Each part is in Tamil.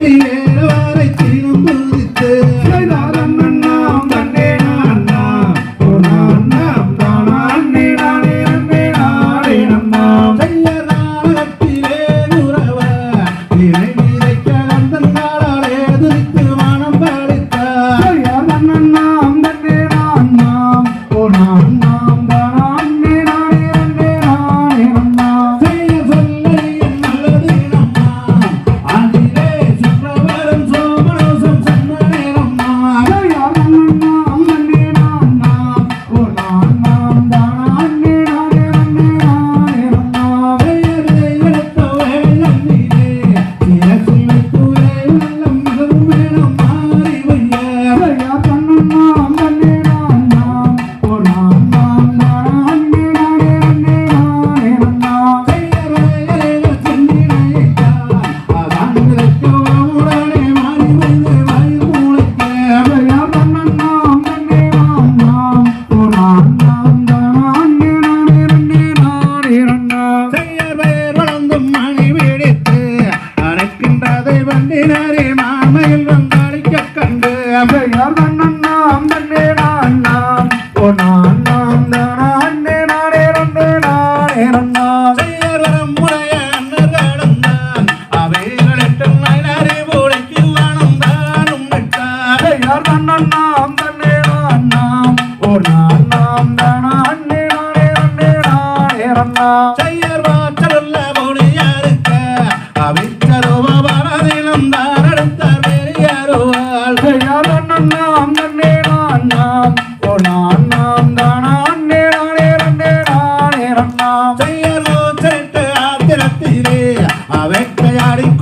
Yeah. வண்டினரே மாமையில் வந்தளிக்க கண்டு ஐயா தன்னன்னாம் தன்னே நான்னாம் ஓ நான்னாம் தானான்னே நானே நன்னே நானே நன்னாம் செய்யர் வரம் முறைய அன்னர்களுந்தான் அவைகளிட்டு நயனறி மூளைக்கு வானம் தானும் விட்டார் ஐயார் தன்னன்னாம் தன்னே நான்னாம் ஓ நான்னாம் தானான்னே நானே நன்னே நானே நன்னாம் செய்யர் வாச்சலுள்ள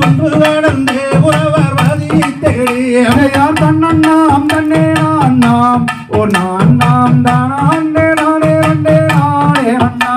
அன்பு நடந்தே உறவர் வதி தேடி. அடையார் தன்னன் நாம் தன்னே நான் நாம் ஓ நான் நாம் தானே நானே நானே நானே அண்ணா.